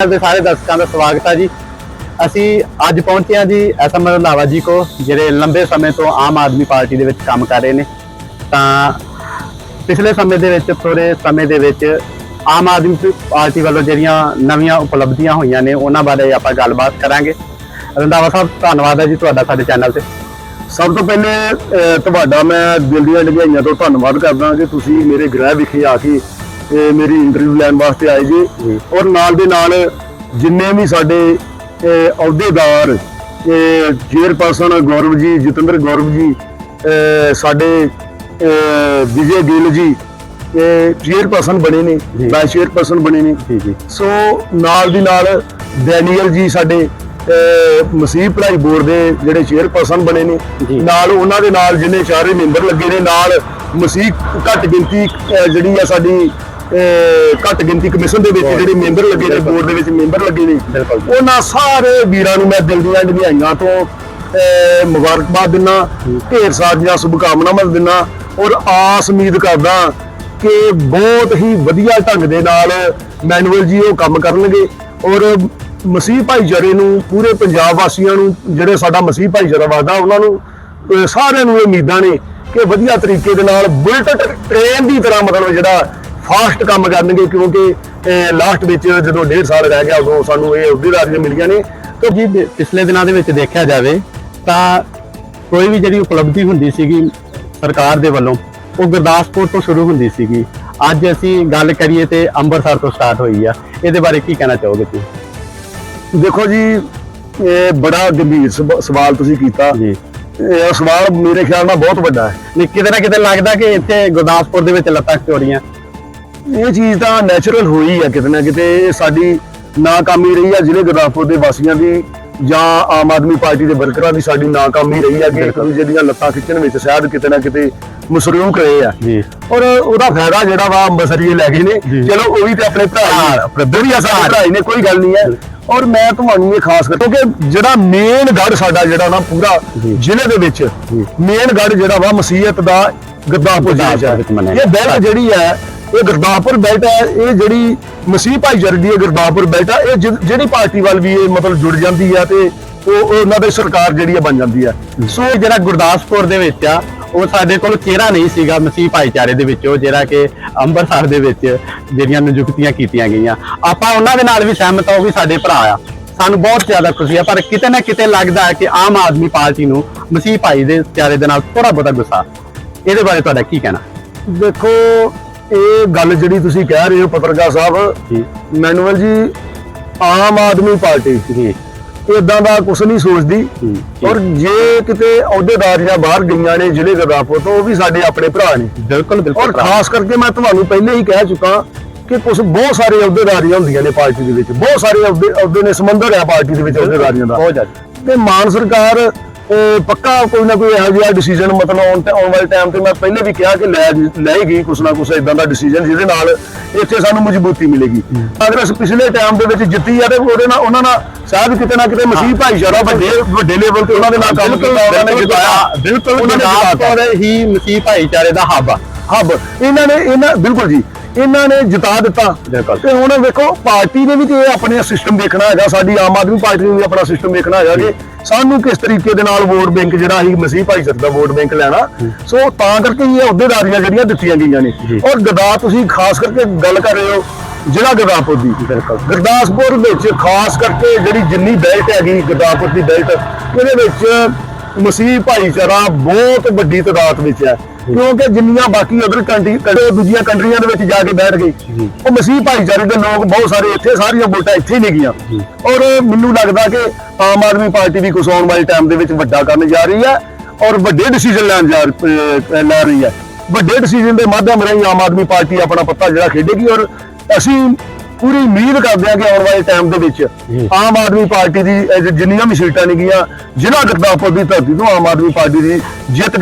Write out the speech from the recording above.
ਦੇ ਸਾਰੇ ਦਰਸ਼ਕਾਂ ਦਾ ਸਵਾਗਤ ਹੈ ਜੀ। ਅਸੀਂ ਅੱਜ ਪਹੁੰਚੇ ਹਾਂ ਜੀ ਐਸਐਮ ਰੰਧਾਵਾ ਜੀ ਕੋ ਜਿਹੜੇ ਲੰਬੇ ਸਮੇਂ ਤੋਂ ਆਮ ਆਦਮੀ ਪਾਰਟੀ ਦੇ ਵਿੱਚ ਕੰਮ ਕਰ ਰਹੇ ਨੇ। ਤਾਂ ਪਿਛਲੇ ਸਮੇਂ ਦੇ ਵਿੱਚ ਥੋੜੇ ਸਮੇਂ ਦੇ ਵਿੱਚ ਆਮ ਆਦਮੀ ਪਾਰਟੀ ਵੱਲੋਂ ਜਿਹੜੀਆਂ ਨਵੀਆਂ ਉਪਲਬਧੀਆਂ ਹੋਈਆਂ ਨੇ, ਉਹਨਾਂ ਬਾਰੇ ਆਪਾਂ ਗੱਲਬਾਤ ਕਰਾਂਗੇ। ਰੰਧਾਵਾ ਸਾਹਿਬ, ਧੰਨਵਾਦ ਹੈ ਜੀ ਤੁਹਾਡਾ ਸਾਡੇ ਚੈਨਲ ਤੇ। ਸਭ ਤੋਂ ਪਹਿਲੇ ਤੁਹਾਡਾ ਮੈਂ ਦਿਲ ਦੀਆਂ ਲਗਾਈਆਂ ਤੋਂ ਧੰਨਵਾਦ ਕਰਦਾ ਕਿ ਤੁਸੀਂ ਮੇਰੇ ਗ੍ਰਹਿ ਵਿਖੇ ਆ ਕੇ ਅਹ, ਮੇਰੀ ਇੰਟਰਵਿਊ ਲੈਣ ਵਾਸਤੇ ਆਏ ਜੀ। ਔਰ ਨਾਲ ਦੇ ਨਾਲ ਜਿੰਨੇ ਵੀ ਸਾਡੇ ਅਹ, ਅਹੁਦੇਦਾਰ ਚੇਅਰਪਰਸਨ ਗੌਰਵ ਜੀ ਜਤਿੰਦਰ ਗੌਰਵ ਜੀ ਸਾਡੇ ਵਿਜੇ ਗਿੱਲ ਜੀ ਚੇਅਰਪਰਸਨ ਬਣੇ ਨੇ। ਵਾਈਸ ਚੇਅਰਪਰਸਨ ਬਣੇ ਨੇ ਜੀ ਜੀ ਸੋ ਨਾਲ ਦੀ ਨਾਲ ਡੈਨੀਅਲ ਜੀ ਸਾਡੇ ਮਸੀਹ ਭਲਾਈ ਬੋਰਡ ਦੇ ਜਿਹੜੇ ਚੇਅਰਪਰਸਨ ਬਣੇ ਨੇ। ਨਾਲ ਉਹਨਾਂ ਦੇ ਨਾਲ ਜਿੰਨੇ ਚਾਰੇ ਮੈਂਬਰ ਲੱਗੇ ਨੇ ਨਾਲ ਮਸੀਹ ਘੱਟ ਗਿਣਤੀ ਜਿਹੜੀ ਆ ਸਾਡੀ ਘੱਟ ਗਿਣਤੀ ਕਮਿਸ਼ਨ ਦੇ ਵਿੱਚ। ਜਿਹੜੇ ਮੈਂਬਰ ਲੱਗੇ ਨੇ। ਬੋਰਡ ਦੇ ਵਿੱਚ ਮੈਂਬਰ ਲੱਗੇ ਨੇ। ਉਹਨਾਂ ਸਾਰੇ ਵੀਰਾਂ ਨੂੰ ਮੈਂ ਦਿਲ ਦੀਆਂ ਵਧਾਈਆਂ ਤੋਂ ਮੁਬਾਰਕਬਾਦ ਦਿੰਦਾ ਢੇਰ ਸਾਰੀਆਂ ਸ਼ੁਭਕਾਮਨਾਵਾਂ ਦਿੰਦਾ ਔਰ ਆਸ ਉਮੀਦ ਕਰਦਾ ਕਿ ਬਹੁਤ ਹੀ ਵਧੀਆ ਢੰਗ ਦੇ ਨਾਲ ਮੈਨੂਅਲ ਜੀ ਉਹ ਕੰਮ ਕਰਨਗੇ ਔਰ ਮਸੀਹ ਭਾਈਚਾਰੇ ਨੂੰ ਪੂਰੇ ਪੰਜਾਬ ਵਾਸੀਆਂ ਨੂੰ ਜਿਹੜੇ ਸਾਡਾ ਮਸੀਹ ਭਾਈਚਾਰਾ ਵਸਦਾ ਉਹਨਾਂ ਨੂੰ ਸਾਰਿਆਂ ਨੂੰ ਇਹ ਉਮੀਦਾਂ ਨੇ ਕਿ ਵਧੀਆ ਤਰੀਕੇ ਦੇ ਨਾਲ ਬੁਲਟ ਟ੍ਰੇਨ ਦੀ ਤਰ੍ਹਾਂ ਮਤਲਬ ਜਿਹੜਾ ਫਾਸਟ ਕੰਮ ਕਰਨਗੇ ਕਿਉਂਕਿ ਲਾਸਟ ਵਿੱਚ ਜਦੋਂ ਡੇਢ ਸਾਲ ਰਹਿ ਗਿਆ ਉਦੋਂ ਸਾਨੂੰ ਇਹ ਅਹੁਦੇਦਾਰੀਆਂ ਮਿਲੀਆਂ ਨੇ। ਤਾਂ ਜੀ ਦੇ- ਪਿਛਲੇ ਦਿਨਾਂ ਦੇ ਵਿੱਚ ਦੇਖਿਆ ਜਾਵੇ ਤਾਂ ਕੋਈ ਵੀ ਜਿਹੜੀ ਉਪਲਬਧੀ ਹੁੰਦੀ ਸੀਗੀ ਸਰਕਾਰ ਦੇ ਵੱਲੋਂ ਉਹ ਗੁਰਦਾਸਪੁਰ ਤੋਂ ਸ਼ੁਰੂ ਹੁੰਦੀ ਸੀਗੀ। ਅੱਜ ਅਸੀਂ ਗੱਲ ਕਰੀਏ ਤੇ ਅੰਮ੍ਰਿਤਸਰ ਤੋਂ ਸਟਾਰਟ ਹੋਈ ਆ। ਇਹਦੇ ਬਾਰੇ ਕੀ ਕਹਿਣਾ ਚਾਹੋਗੇ ਤੁਸੀਂ? ਦੇਖੋ ਜੀ ਇਹ ਬੜਾ ਗੰਭੀਰ ਸਵ- ਸਵਾਲ ਤੁਸੀਂ ਕੀਤਾ। ਜੀ। ਇਹ ਸਵਾਲ ਮੇਰੇ ਖਿਆਲ ਨਾਲ ਬਹੁਤ ਵੱਡਾ ਹੈ। ਨਹੀਂ ਕਿਤੇ ਨਾ ਕਿਤੇ ਲੱਗਦਾ ਕਿ ਇੱਥੇ ਗੁਰਦਾਸਪੁਰ ਦੇ ਵਿੱਚ ਲੱਤਾਂ ਚੋਰੀਆਂ। ਇਹ ਚੀਜ਼ ਤਾਂ ਨੈਚੁਰਲ ਹੋਈ ਹੈ ਕਿਤੇ ਨਾ ਕਿਤੇ ਸਾਡੀ ਨਾਕਾਮੀ ਰਹੀ ਹੈ ਜ਼ਿਲ੍ਹੇ ਗੁਰਦਾਸਪੁਰ ਦੇ ਵਾਸੀਆਂ ਦੀ ਜਾਂ ਆਮ ਆਦਮੀ ਪਾਰਟੀ ਦੇ ਵਰਕਰਾਂ ਦੀ ਸਾਡੀ ਨਾਕਾਮੀ ਰਹੀ ਹੈ ਕਿ ਦੀਆਂ ਲੱਤਾਂ ਖਿੱਚਣ ਵਿੱਚ ਸ਼ਾਇਦ ਕਿਤੇ ਨਾ ਕਿਤੇ ਮਸਰੂਮ ਰਹੇ ਆ ਜੀ ਔਰ ਉਹਦਾ ਫਾਇਦਾ ਜਿਹੜਾ ਵਾ ਅੰਬਸਰੀਏ ਲੈ ਗਏ ਨੇ। ਚਲੋ ਉਹ ਵੀ ਤੇ ਆਪਣੇ ਭਰਾ ਹੀ ਨੇ। ਆਪਣੇ ਵਧੀਆ ਸਾਡੇ ਭਰਾ ਹੀ ਨੇ ਕੋਈ ਗੱਲ ਨਹੀਂ ਹੈ ਔਰ ਮੈਂ ਤੁਹਾਨੂੰ ਇਹ ਖਾਸ ਕਰ ਕਿਉਂਕਿ ਜਿਹੜਾ ਮੇਨ ਗੜ ਸਾਡਾ ਜਿਹੜਾ ਨਾ ਪੂਰਾ। ਜ਼ਿਲ੍ਹੇ ਦੇ ਵਿੱਚ। ਮੇਨ ਗੜ ਜਿਹੜਾ ਵਾ ਮਸੀਹਤ ਦਾ ਗੁਰਦਾਸਪੁਰ ਜ਼ਿਲ੍ਹੇ ਹੈ ਇਹ ਬੈਲਟ ਜਿਹੜੀ ਹੈ ਇਹ ਗੁਰਦਾਸਪੁਰ ਬੈਲਟ ਹੈ, ਇਹ ਜਿਹੜੀ ਮਸੀਹ ਭਾਈਚਾਰੇ ਦੀ ਇਹ ਗੁਰਦਾਸਪੁਰ ਬੈਲਟ ਹੈ ਇਹ ਜਿ- ਜਿਹੜੀ ਪਾਰਟੀ ਵੱਲ ਵੀ ਇਹ ਮਤਲਬ ਜੁੜ ਜਾਂਦੀ ਹੈ ਤੇ ਉਹ ਉਹਨਾਂ ਦੀ ਸਰਕਾਰ ਜਿਹੜੀ ਆ ਬਣ ਜਾਂਦੀ ਹੈ ਸੋ ਜਿਹੜਾ ਗੁਰਦਾਸਪੁਰ ਦੇ ਵਿੱਚ ਆ, ਉਹ ਸਾਡੇ ਕੋਲ ਚਿਹਰਾ ਨਹੀਂ ਸੀਗਾ ਮਸੀਹ ਭਾਈਚਾਰੇ ਦੇ ਵਿੱਚ, ਉਹ ਜਿਹੜਾ ਕਿ ਅੰਮ੍ਰਿਤਸਰ ਦੇ ਵਿੱਚ ਜਿਹੜੀਆਂ ਨਿਯੁਕਤੀਆਂ ਕੀਤੀਆਂ ਗਈਆਂ। ਆਪਾਂ ਉਹਨਾਂ ਦੇ ਨਾਲ ਵੀ ਸਹਿਮਤ ਆ ਉਹ ਵੀ ਸਾਡੇ ਭਰਾ ਆ। ਸਾਨੂੰ ਬਹੁਤ ਜ਼ਿਆਦਾ ਖੁਸ਼ੀ ਆ, ਪਰ ਕਿਤੇ ਨਾ ਕਿਤੇ ਲੱਗਦਾ ਹੈ ਕਿ ਆਮ ਆਦਮੀ ਪਾਰਟੀ ਨੂੰ ਮਸੀਹ ਭਾਈ ਦੇ ਚਾਰੇ ਦੇ ਨਾਲ ਥੋੜਾ ਬਹੁਤਾ ਗੁੱਸਾ ਇਹਦੇ ਬਾਰੇ ਤੁਹਾਡਾ ਕੀ ਕਹਿਣਾ? ਦੇਖੋ ਇਹ ਗੱਲ ਜਿਹੜੀ ਤੁਸੀਂ ਕਹਿ ਰਹੇ ਹੋ ਪੱਤਰਕਾਰ ਸਾਹਿਬ ਜੀ। ਮੈਨੂਅਲ ਜੀ ਆਮ ਆਦਮੀ ਪਾਰਟੀ। ਜੀ। ਇਦਾਂ ਦਾ ਕੁਝ ਨਹੀਂ ਸੋਚਦੀ। ਜੀ। ਔਰ ਜੇ ਕਿਤੇ ਅਹੁਦੇਦਾਰੀਆਂ ਬਾਹਰ ਗਈਆਂ ਨੇ ਜ਼ਿਲ੍ਹੇ ਗੁਰਦਾਸਪੁਰ ਤੋਂ ਉਹ ਵੀ ਸਾਡੇ ਆਪਣੇ ਭਰਾ ਨੇ। ਬਿਲਕੁਲ ਬਿਲਕੁਲ ਔਰ। ਖਾਸ ਕਰਕੇ ਮੈਂ ਤੁਹਾਨੂੰ ਪਹਿਲੇ ਹੀ ਕਹਿ ਚੁੱਕਾ ਕਿ ਕੁਝ ਬਹੁਤ ਸਾਰੇ ਅਹੁਦੇਦਾਰੀਆਂ ਹੁੰਦੀਆਂ ਨੇ ਪਾਰਟੀ ਦੇ ਵਿੱਚ। ਬਹੁਤ ਸਾਰੇ ਅਹੁਦੇ ਅਹੁਦੇ ਨੇ ਸਮੰਦਰ ਹੈ ਪਾਰਟੀ ਦੇ ਵਿੱਚ ਅਹੁਦੇਦਾਰੀਆਂ ਦਾ। ਬਹੁਤ ਜ਼ਿਆਦਾ। ਤੇ ਮਾਨ ਸਰਕਾਰ ਅਹ, ਪੱਕਾ ਕੋਈ ਨਾ ਕੋਈ ਇਹੋ ਜਿਹਾ ਡਿਸੀਜਨ ਮਤਲਬ ਆਉਣ ਤੇ ਆਉਣ ਵਾਲੇ ਟਾਈਮ ਤੇ ਮੈਂ ਪਹਿਲੇ ਵੀ ਕਿਹਾ ਕਿ ਲੈ ਲਏਗੀ ਕੁਛ ਨਾ ਕੁਛ ਇਦਾਂ ਦਾ ਡਿਸੀਜਨ ਜਿਹਦੇ ਨਾਲ ਇੱਥੇ ਸਾਨੂੰ ਮਜ਼ਬੂਤੀ ਮਿਲੇਗੀ। ਅਗਰ ਅਸੀਂ ਪਿਛਲੇ ਟਾਈਮ ਦੇ ਵਿੱਚ ਜਿੱਤੀ ਆ ਤੇ ਉਹਦੇ ਨਾਲ ਉਹਨਾਂ ਨਾਲ ਸ਼ਾਇਦ ਕਿਤੇ ਨਾ ਕਿਤੇ ਮਸੀਹ ਭਾਈਚਾਰਾ ਵੱਡੇ ਵੱਡੇ ਲੈਵਲ ਤੇ ਉਹਨਾਂ ਦੇ ਨਾਲ ਕੰਮ ਕੀਤਾ ਉਹਨਾਂ ਨੇ ਜਿਤਾਇਆ। ਬਿਲਕੁਲ ਉਹਨਾਂ ਨੇ ਹੀ ਮਸੀਹ ਭਾਈਚਾਰੇ ਦਾ ਹੱਬ ਆ। ਹੱਬ। ਇਹਨਾਂ ਨੇ ਇਹਨਾਂ ਬਿਲਕੁਲ ਜੀ। ਇਹਨਾਂ ਨੇ ਜਿਤਾ ਦਿੱਤਾ ਬਿਲਕੁਲ। ਤੇ ਹੁਣ ਵੇਖੋ ਪਾਰਟੀ ਨੇ ਵੀ ਤੇ ਆਪਣੇ ਸਿਸਟਮ ਦੇਖਣਾ ਹੈਗਾ ਸਾਡੀ ਆਮ ਆਦਮੀ ਪਾਰਟੀ ਨੇ ਵੀ ਆਪਣਾ ਸਿਸਟਮ ਦੇਖਣਾ ਹੈਗਾ ਕਿ ਸਾਨੂੰ ਕਿਸ ਤਰੀਕੇ ਦੇ ਨਾਲ ਵੋਟ ਬੈਂਕ ਜਿਹੜਾ ਅਸੀਂ ਮਸੀਹ ਭਾਈਚਾਰੇ ਦਾ ਵੋਟ ਬੈਂਕ ਲੈਣਾ ਸੋ ਤਾਂ ਕਰਕੇ ਇਹ ਅਹੁਦੇਦਾਰੀਆਂ ਜਿਹੜੀਆਂ ਦਿੱਤੀਆਂ ਗਈਆਂ ਨੇ। ਔਰ ਗਦਾ ਤੁਸੀਂ ਖਾਸ ਕਰਕੇ ਗੱਲ ਕਰ ਰਹੇ ਹੋ ਜ਼ਿਲ੍ਹਾ ਗੁਰਦਾਸਪੁਰ ਦੀ ਬਿਲਕੁਲ। ਗੁਰਦਾਸਪੁਰ ਵਿੱਚ ਖਾਸ ਕਰਕੇ ਜਿਹੜੀ ਜਿੰਨੀ ਬੈਲਟ ਹੈਗੀ ਗੁਰਦਾਸਪੁਰ ਦੀ ਬੈਲਟ ਇਹਦੇ ਵਿੱਚ ਮਸੀਹ ਭਾਈਚਾਰਾ ਬਹੁਤ ਵੱਡੀ ਤਾਦਾਦ ਵਿੱਚ ਹੈ ਕਿਉਂਕਿ ਜਿੰਨੀਆਂ ਬਾਕੀ ਅਦਰ ਕੰਟਰੀ ਦੂਜੀਆਂ ਕੰਟਰੀਆਂ ਦੇ ਵਿੱਚ ਜਾ ਕੇ ਬੈਠ ਗਏ ਉਹ ਮਸੀਹ ਭਾਈਚਾਰੇ ਦੇ ਲੋਕ ਬਹੁਤ ਸਾਰੇ ਇੱਥੇ ਸਾਰੀਆਂ ਵੋਟਾਂ ਇੱਥੇ ਨਹੀਂ ਗਈਆਂ ਔਰ ਮੈਨੂੰ ਲੱਗਦਾ ਕਿ ਆਮ ਆਦਮੀ ਪਾਰਟੀ ਵੀ ਕੁਝ ਆਉਣ ਵਾਲੇ ਟਾਈਮ ਦੇ ਵਿੱਚ ਵੱਡਾ ਕਰਨ ਜਾ ਰਹੀ ਹੈ ਔਰ ਵੱਡੇ ਡਿਸੀਜਨ ਲੈਣ ਜਾ ਲੈ ਰਹੀ ਹੈ। ਵੱਡੇ ਡਿਸੀਜਨ ਦੇ ਮਾਧਿਅਮ ਰਾਹੀਂ ਆਮ ਆਦਮੀ ਪਾਰਟੀ ਆਪਣਾ ਪੱਤਾ ਜਿਹੜਾ ਖੇਡੇਗੀ ਔਰ ਅਸੀਂ ਪੂਰੀ ਉਮੀਦ ਕਰਦੇ ਹਾਂ ਕਿ ਆਉਣ ਵਾਲੇ ਟਾਈਮ ਦੇ ਵਿੱਚ। ਆਮ ਆਦਮੀ ਪਾਰਟੀ ਦੀ ਜਿੰਨੀਆਂ ਵੀ ਸੀਟਾਂ ਨੇ ਗਈਆਂ ਜ਼ਿਲ੍ਹਾ ਗੁਰਦਾਸਪੁਰ ਦੀ ਧਰਤੀ ਤੋਂ ਆਮ ਆਦਮੀ ਪਾਰਟੀ ਦੀ ਜਿੱਤ